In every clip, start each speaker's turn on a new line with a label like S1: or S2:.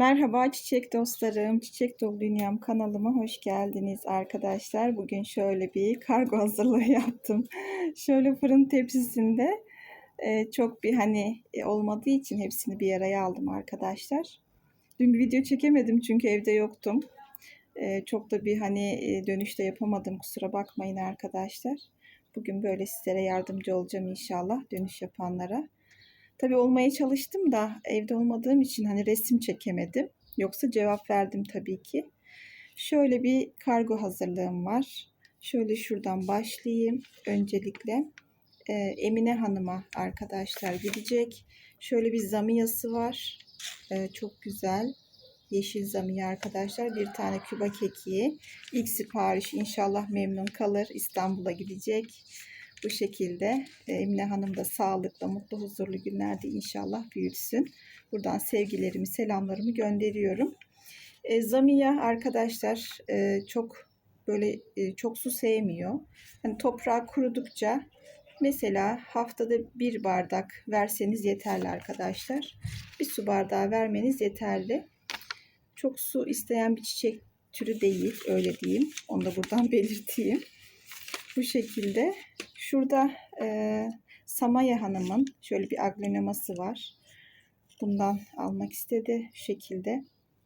S1: Merhaba çiçek dostlarım, Çiçek Dolu Dünyam kanalıma hoş geldiniz arkadaşlar. Bugün şöyle bir kargo hazırlığı yaptım. şöyle fırın tepsisinde e, çok bir hani e, olmadığı için hepsini bir araya aldım arkadaşlar. Dün bir video çekemedim çünkü evde yoktum. E, çok da bir hani e, dönüşte yapamadım kusura bakmayın arkadaşlar. Bugün böyle sizlere yardımcı olacağım inşallah dönüş yapanlara. Tabii olmaya çalıştım da evde olmadığım için hani resim çekemedim. Yoksa cevap verdim tabii ki. Şöyle bir kargo hazırlığım var. Şöyle şuradan başlayayım. Öncelikle e, Emine Hanım'a arkadaşlar gidecek. Şöyle bir zamiyası var. E, çok güzel. Yeşil zamiye arkadaşlar. Bir tane küba kekiği. İlk sipariş inşallah memnun kalır. İstanbul'a gidecek. Bu şekilde e, Emine Hanım da sağlıklı, mutlu, huzurlu günlerde inşallah büyütsün. Buradan sevgilerimi, selamlarımı gönderiyorum. E, Zamiya arkadaşlar e, çok böyle e, çok su sevmiyor. Hani toprağı kurudukça mesela haftada bir bardak verseniz yeterli arkadaşlar. Bir su bardağı vermeniz yeterli. Çok su isteyen bir çiçek türü değil öyle diyeyim. Onu da buradan belirteyim. Bu şekilde. Şurada e, Samaya Hanım'ın şöyle bir aglenoması var. Bundan almak istedi. Şu şekilde.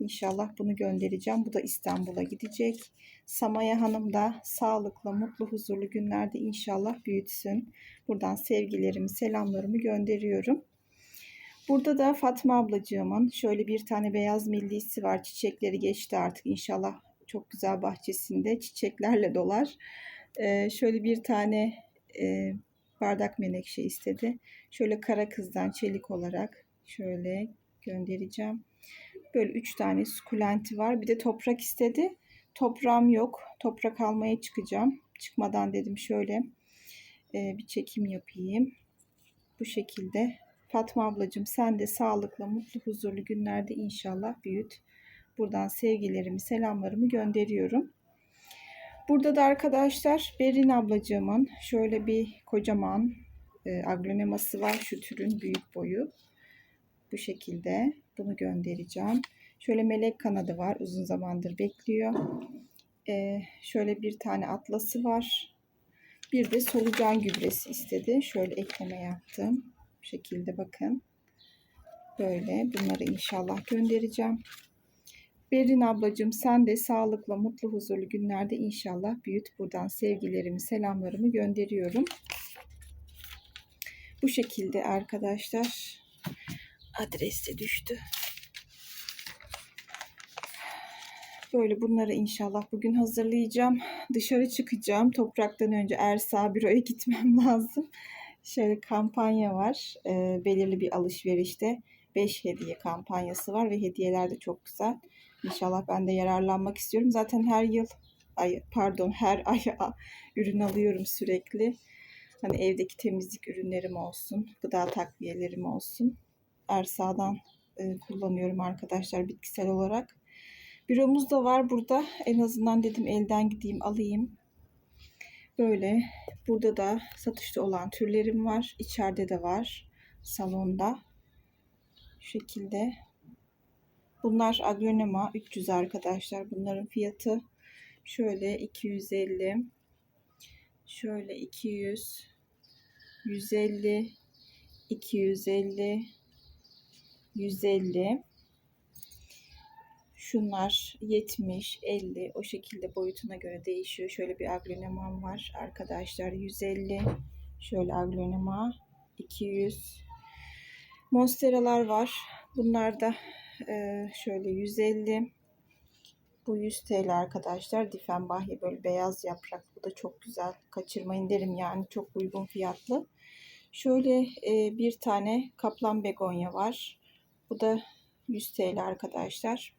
S1: İnşallah bunu göndereceğim. Bu da İstanbul'a gidecek. Samaya Hanım da sağlıklı, mutlu, huzurlu günlerde inşallah büyütsün. Buradan sevgilerimi, selamlarımı gönderiyorum. Burada da Fatma ablacığımın şöyle bir tane beyaz millisi var. Çiçekleri geçti artık inşallah çok güzel bahçesinde çiçeklerle dolar. Ee, şöyle bir tane e, bardak menekşe istedi. Şöyle kara kızdan çelik olarak şöyle göndereceğim. Böyle üç tane sukulenti var. Bir de toprak istedi. Toprağım yok. Toprak almaya çıkacağım. Çıkmadan dedim şöyle e, bir çekim yapayım. Bu şekilde. Fatma ablacığım sen de sağlıklı, mutlu, huzurlu günlerde inşallah büyüt. Buradan sevgilerimi, selamlarımı gönderiyorum. Burada da arkadaşlar Berin ablacığımın şöyle bir kocaman e, agloneması var. Şu türün büyük boyu. Bu şekilde bunu göndereceğim. Şöyle melek kanadı var. Uzun zamandır bekliyor. E, şöyle bir tane atlası var. Bir de solucan gübresi istedi. Şöyle ekleme yaptım. Bu şekilde bakın. Böyle bunları inşallah göndereceğim. Berin ablacığım sen de sağlıklı, mutlu, huzurlu günlerde inşallah büyüt. Buradan sevgilerimi, selamlarımı gönderiyorum. Bu şekilde arkadaşlar adreste düştü. Böyle bunları inşallah bugün hazırlayacağım. Dışarı çıkacağım. Topraktan önce Ersa büroya gitmem lazım. Şöyle kampanya var. E, belirli bir alışverişte 5 hediye kampanyası var ve hediyeler de çok güzel. İnşallah ben de yararlanmak istiyorum. Zaten her yıl ay pardon her ay ürün alıyorum sürekli. Hani evdeki temizlik ürünlerim olsun, gıda takviyelerim olsun. Ersa'dan e, kullanıyorum arkadaşlar bitkisel olarak. Büromuz da var burada. En azından dedim elden gideyim alayım. Böyle burada da satışta olan türlerim var. İçeride de var. Salonda. Şu şekilde Bunlar agronema 300 arkadaşlar. Bunların fiyatı şöyle 250 şöyle 200 150 250 150 Şunlar 70, 50 o şekilde boyutuna göre değişiyor. Şöyle bir aglonemam var arkadaşlar 150. Şöyle aglonema 200. Monsteralar var. Bunlar da ee, şöyle 150 bu 100 TL arkadaşlar. Difenbahye böyle beyaz yaprak. Bu da çok güzel. Kaçırmayın derim yani. Çok uygun fiyatlı. Şöyle e, bir tane kaplan begonya var. Bu da 100 TL arkadaşlar.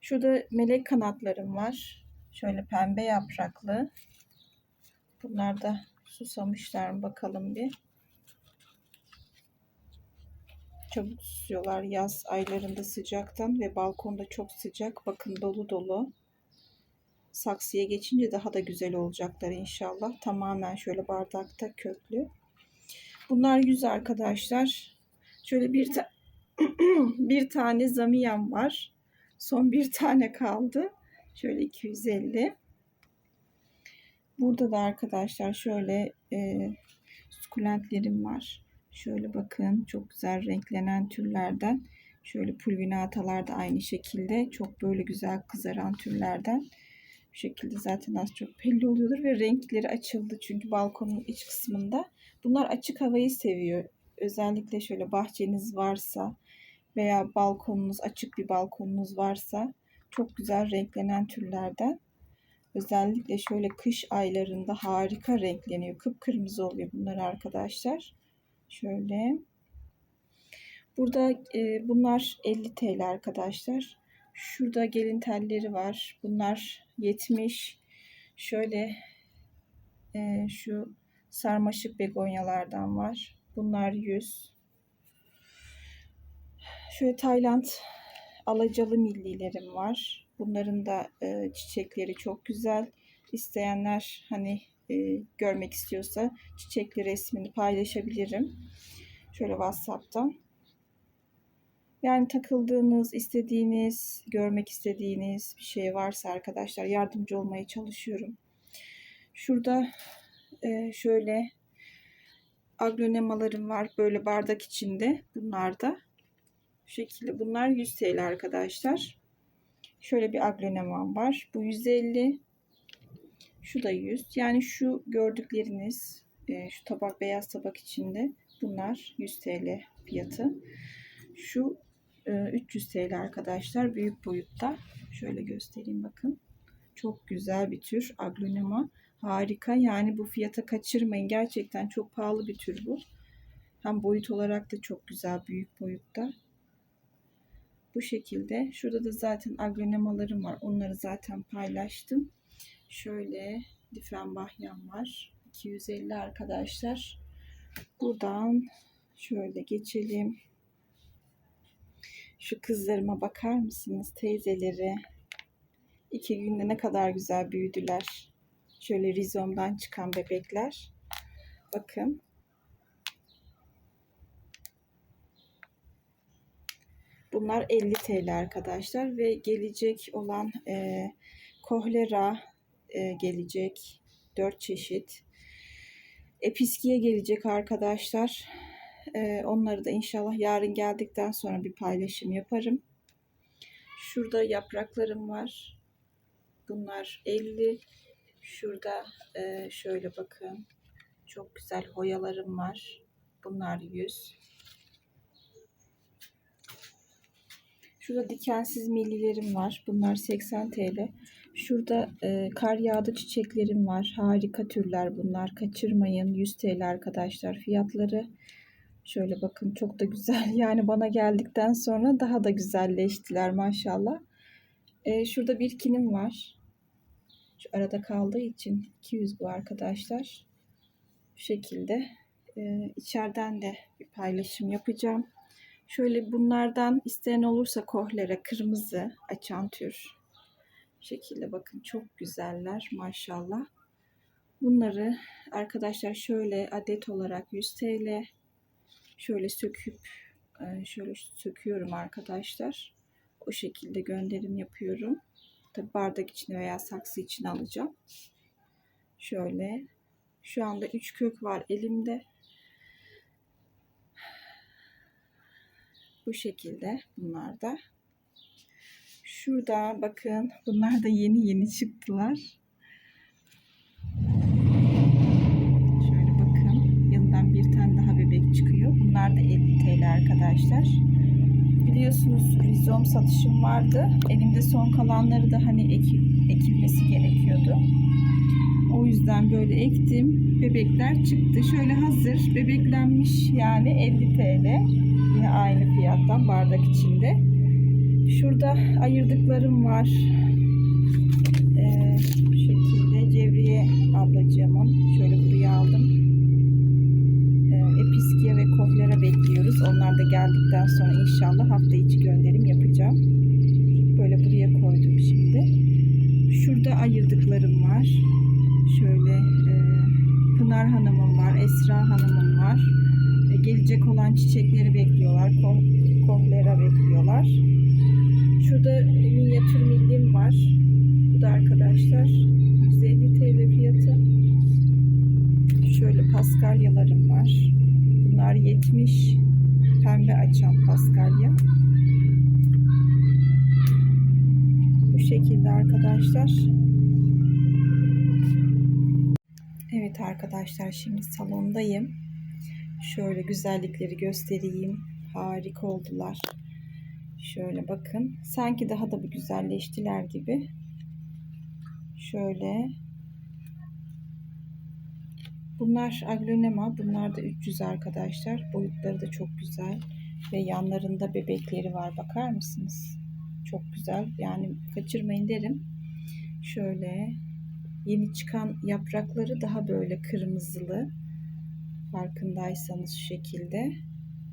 S1: Şurada melek kanatlarım var. Şöyle pembe yapraklı. Bunlar da susamışlar mı bakalım bir. Çabuk susuyorlar yaz aylarında sıcaktan ve balkonda çok sıcak. Bakın dolu dolu. Saksıya geçince daha da güzel olacaklar inşallah. Tamamen şöyle bardakta köklü. Bunlar yüz arkadaşlar. Şöyle bir ta bir tane zamiyam var. Son bir tane kaldı. Şöyle 250. Burada da arkadaşlar şöyle e, sukulentlerim var. Şöyle bakın çok güzel renklenen türlerden. Şöyle pulvinatalar da aynı şekilde. Çok böyle güzel kızaran türlerden. Bu şekilde zaten az çok belli oluyordur ve renkleri açıldı çünkü balkonun iç kısmında. Bunlar açık havayı seviyor. Özellikle şöyle bahçeniz varsa veya balkonunuz açık bir balkonunuz varsa çok güzel renklenen türlerden. Özellikle şöyle kış aylarında harika renkleniyor. Kıpkırmızı oluyor bunlar arkadaşlar. Şöyle. Burada e, bunlar 50 TL arkadaşlar. Şurada gelin telleri var. Bunlar 70. Şöyle e, şu sarmaşık begonyalardan var. Bunlar 100. Şöyle Tayland alacalı millilerim var. Bunların da e, çiçekleri çok güzel. İsteyenler hani e, görmek istiyorsa çiçekli resmini paylaşabilirim. Şöyle WhatsApp'tan. Yani takıldığınız, istediğiniz, görmek istediğiniz bir şey varsa arkadaşlar yardımcı olmaya çalışıyorum. Şurada e, şöyle aglonemalarım var böyle bardak içinde. Bunlar da şu şekilde. Bunlar 100 TL arkadaşlar. Şöyle bir aglonemam var. Bu 150. Şu da 100. Yani şu gördükleriniz e, şu tabak beyaz tabak içinde bunlar 100 TL fiyatı. Şu 300 TL arkadaşlar büyük boyutta. Şöyle göstereyim bakın. Çok güzel bir tür aglonema. Harika yani bu fiyata kaçırmayın. Gerçekten çok pahalı bir tür bu. Hem boyut olarak da çok güzel büyük boyutta. Bu şekilde. Şurada da zaten aglonemalarım var. Onları zaten paylaştım. Şöyle difenbahyam var. 250 arkadaşlar. Buradan şöyle geçelim. Şu kızlarıma bakar mısınız teyzeleri? İki günde ne kadar güzel büyüdüler. Şöyle rizomdan çıkan bebekler. Bakın. Bunlar 50 TL arkadaşlar ve gelecek olan e, kohlera e, gelecek. 4 çeşit. Episkiye gelecek arkadaşlar. E, onları da inşallah yarın geldikten sonra bir paylaşım yaparım. Şurada yapraklarım var. Bunlar 50. Şurada e, şöyle bakın. Çok güzel hoyalarım var. Bunlar 100. Şurada dikensiz millilerim var. Bunlar 80 TL. Şurada e, kar yağdı çiçeklerim var. Harika türler bunlar. Kaçırmayın. 100 TL arkadaşlar fiyatları. Şöyle bakın çok da güzel. Yani bana geldikten sonra daha da güzelleştiler maşallah. E, şurada bir kinim var. Şu arada kaldığı için 200 bu arkadaşlar. Bu şekilde. E, içeriden de bir paylaşım yapacağım. Şöyle bunlardan isteyen olursa kohlere kırmızı açan tür. Şekilde bakın çok güzeller maşallah. Bunları arkadaşlar şöyle adet olarak 100 TL şöyle söküp e, şöyle söküyorum arkadaşlar. O şekilde gönderim yapıyorum. Tabi bardak içine veya saksı için alacağım. Şöyle. Şu anda 3 kök var elimde. Bu şekilde bunlar da. Şurada bakın bunlar da yeni yeni çıktılar. Şöyle bakın yanından bir tane daha bebek çıkıyor. Bunlar da 50 TL arkadaşlar. Biliyorsunuz rizom satışım vardı. Elimde son kalanları da hani ek, ekilmesi gerekiyordu. O yüzden böyle ektim. Bebekler çıktı. Şöyle hazır bebeklenmiş yani 50 TL. Yine aynı fiyattan bardak içinde. Şurada ayırdıklarım var. Ee, bu şekilde Cevriye ablacığımın. Şöyle buraya aldım. Ee, Episkiye ve Kohlera bekliyoruz. Onlar da geldikten sonra inşallah hafta içi gönderim yapacağım. Böyle buraya koydum şimdi. Şurada ayırdıklarım var. Şöyle e, Pınar Hanım'ın var. Esra Hanım'ın var. E, gelecek olan çiçekleri bekliyorlar. Ko kohlera bekliyorlar. Şurada minyatür millim var. Bu da arkadaşlar 150 TL fiyatı. Şöyle paskalyalarım var. Bunlar 70 pembe açan paskalya. Bu şekilde arkadaşlar. Evet arkadaşlar şimdi salondayım. Şöyle güzellikleri göstereyim. Harika oldular. Şöyle bakın. Sanki daha da bir güzelleştiler gibi. Şöyle. Bunlar aglonema. Bunlar da 300 arkadaşlar. Boyutları da çok güzel. Ve yanlarında bebekleri var. Bakar mısınız? Çok güzel. Yani kaçırmayın derim. Şöyle yeni çıkan yaprakları daha böyle kırmızılı. Farkındaysanız şu şekilde.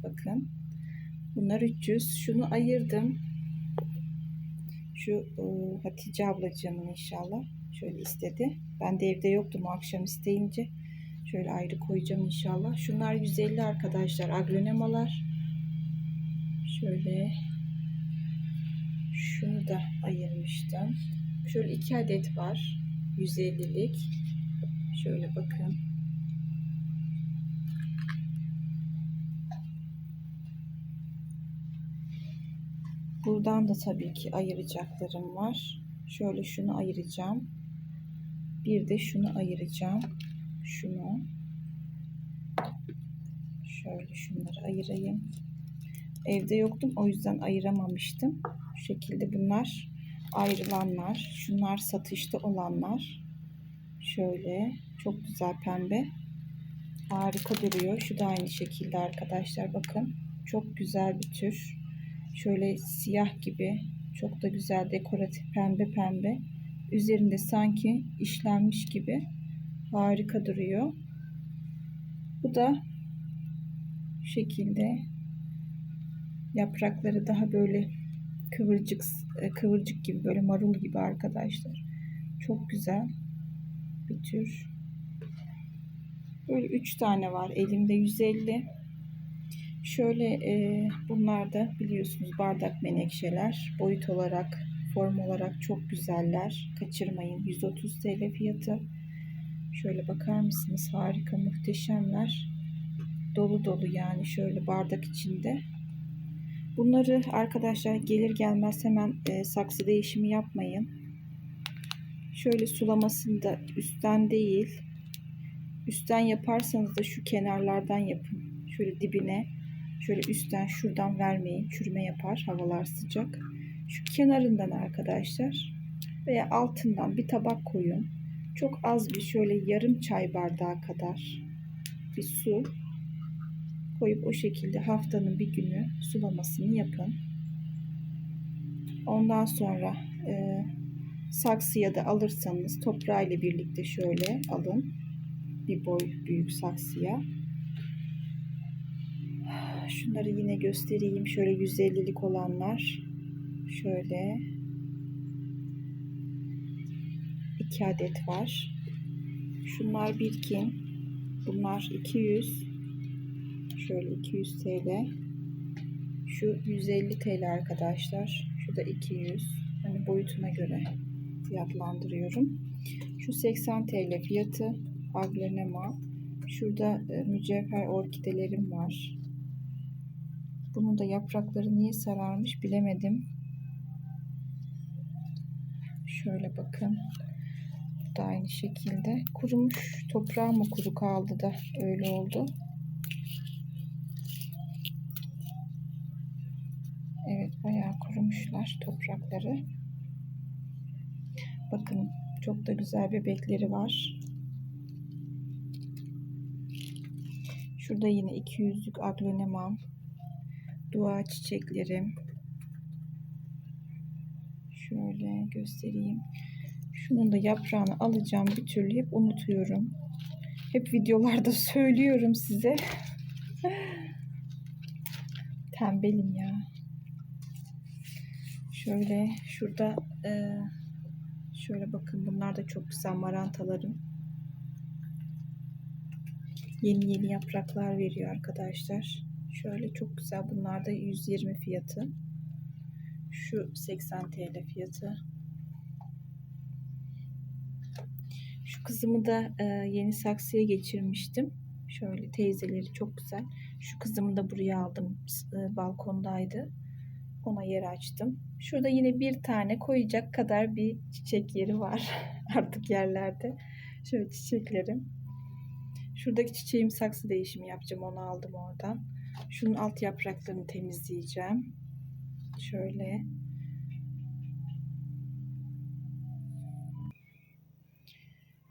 S1: Bakın. Bunlar 300. Şunu ayırdım. Şu e, Hatice ablacığımın inşallah. Şöyle istedi. Ben de evde yoktum o akşam isteyince. Şöyle ayrı koyacağım inşallah. Şunlar 150 arkadaşlar. Aglonemalar. Şöyle şunu da ayırmıştım. Şöyle iki adet var. 150'lik. Şöyle bakın. Buradan da tabii ki ayıracaklarım var. Şöyle şunu ayıracağım. Bir de şunu ayıracağım. Şunu. Şöyle şunları ayırayım. Evde yoktum o yüzden ayıramamıştım. Şu şekilde bunlar ayrılanlar. Şunlar satışta olanlar. Şöyle çok güzel pembe. Harika duruyor. Şu da aynı şekilde arkadaşlar bakın. Çok güzel bir tür. Şöyle siyah gibi. Çok da güzel dekoratif pembe pembe. Üzerinde sanki işlenmiş gibi. Harika duruyor. Bu da şu şekilde yaprakları daha böyle kıvırcık kıvırcık gibi böyle marul gibi arkadaşlar. Çok güzel bir tür. Böyle 3 tane var. Elimde 150. Şöyle e, bunlar da biliyorsunuz bardak menekşeler. Boyut olarak, form olarak çok güzeller. Kaçırmayın. 130 TL fiyatı. Şöyle bakar mısınız? Harika, muhteşemler. Dolu dolu yani şöyle bardak içinde. Bunları arkadaşlar gelir gelmez hemen e, saksı değişimi yapmayın. Şöyle sulamasını da üstten değil. Üstten yaparsanız da şu kenarlardan yapın. Şöyle dibine. Şöyle üstten şuradan vermeyin. Çürüme yapar. Havalar sıcak. Şu kenarından arkadaşlar. Veya altından bir tabak koyun. Çok az bir şöyle yarım çay bardağı kadar bir su koyup o şekilde haftanın bir günü sulamasını yapın. Ondan sonra e, saksıya da alırsanız toprağıyla birlikte şöyle alın. Bir boy büyük saksıya. Şunları yine göstereyim. Şöyle 150'lik olanlar. Şöyle iki adet var. Şunlar birkin. Bunlar 200. Şöyle 200 TL. Şu 150 TL arkadaşlar. Şu da 200. Hani boyutuna göre fiyatlandırıyorum. Şu 80 TL fiyatı. Aglonema. Şurada e, mücevher orkidelerim var. Bunun da yaprakları niye sararmış bilemedim. Şöyle bakın. Bu da aynı şekilde. Kurumuş. Toprağı mı kuru kaldı da öyle oldu. Evet bayağı kurumuşlar toprakları. Bakın çok da güzel bebekleri var. Şurada yine 200'lük aglonemam. Dua çiçeklerim. Şöyle göstereyim. Şunun da yaprağını alacağım bir türlü hep unutuyorum. Hep videolarda söylüyorum size. Tembelim ya. Şöyle şurada e, şöyle bakın bunlar da çok güzel marantalarım. Yeni yeni yapraklar veriyor arkadaşlar. Şöyle çok güzel. Bunlar da 120 fiyatı. Şu 80 TL fiyatı. Şu kızımı da e, yeni saksıya geçirmiştim. Şöyle teyzeleri çok güzel. Şu kızımı da buraya aldım. E, balkondaydı. Ona yer açtım. Şurada yine bir tane koyacak kadar bir çiçek yeri var. Artık yerlerde. Şöyle çiçeklerim. Şuradaki çiçeğim saksı değişimi yapacağım. Onu aldım oradan. Şunun alt yapraklarını temizleyeceğim. Şöyle.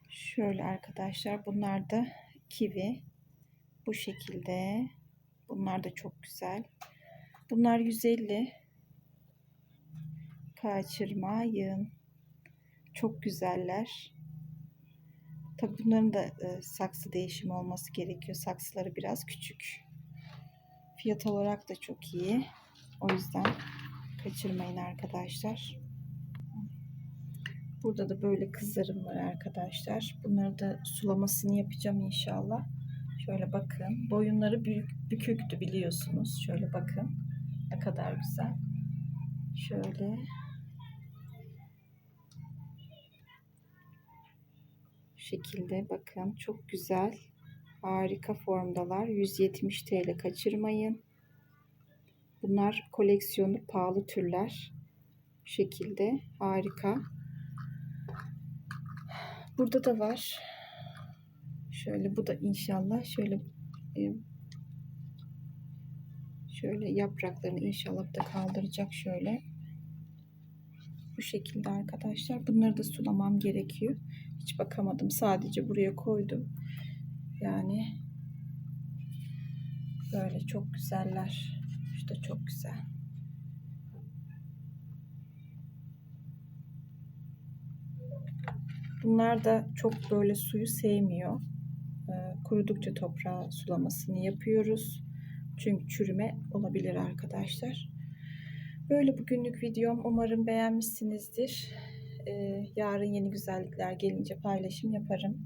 S1: Şöyle arkadaşlar. Bunlar da kivi. Bu şekilde. Bunlar da çok güzel. Bunlar 150. Kaçırmayın. Çok güzeller. Tabi bunların da e, saksı değişimi olması gerekiyor. Saksıları biraz küçük. Fiyat olarak da çok iyi. O yüzden kaçırmayın arkadaşlar. Burada da böyle kızlarım var arkadaşlar. Bunları da sulamasını yapacağım inşallah. Şöyle bakın. Boyunları büyük, büküktü biliyorsunuz. Şöyle bakın. Ne kadar güzel. Şöyle. Şekilde bakın. Çok güzel. Harika formdalar. 170 TL kaçırmayın. Bunlar koleksiyonu pahalı türler. Bu şekilde harika. Burada da var. Şöyle bu da inşallah şöyle e, şöyle yapraklarını inşallah da kaldıracak şöyle. Bu şekilde arkadaşlar. Bunları da sulamam gerekiyor. Hiç bakamadım. Sadece buraya koydum. Yani böyle çok güzeller. Şu da çok güzel. Bunlar da çok böyle suyu sevmiyor. Ee, kurudukça toprağa sulamasını yapıyoruz. Çünkü çürüme olabilir arkadaşlar. Böyle bugünlük videom. Umarım beğenmişsinizdir. Ee, yarın yeni güzellikler gelince paylaşım yaparım.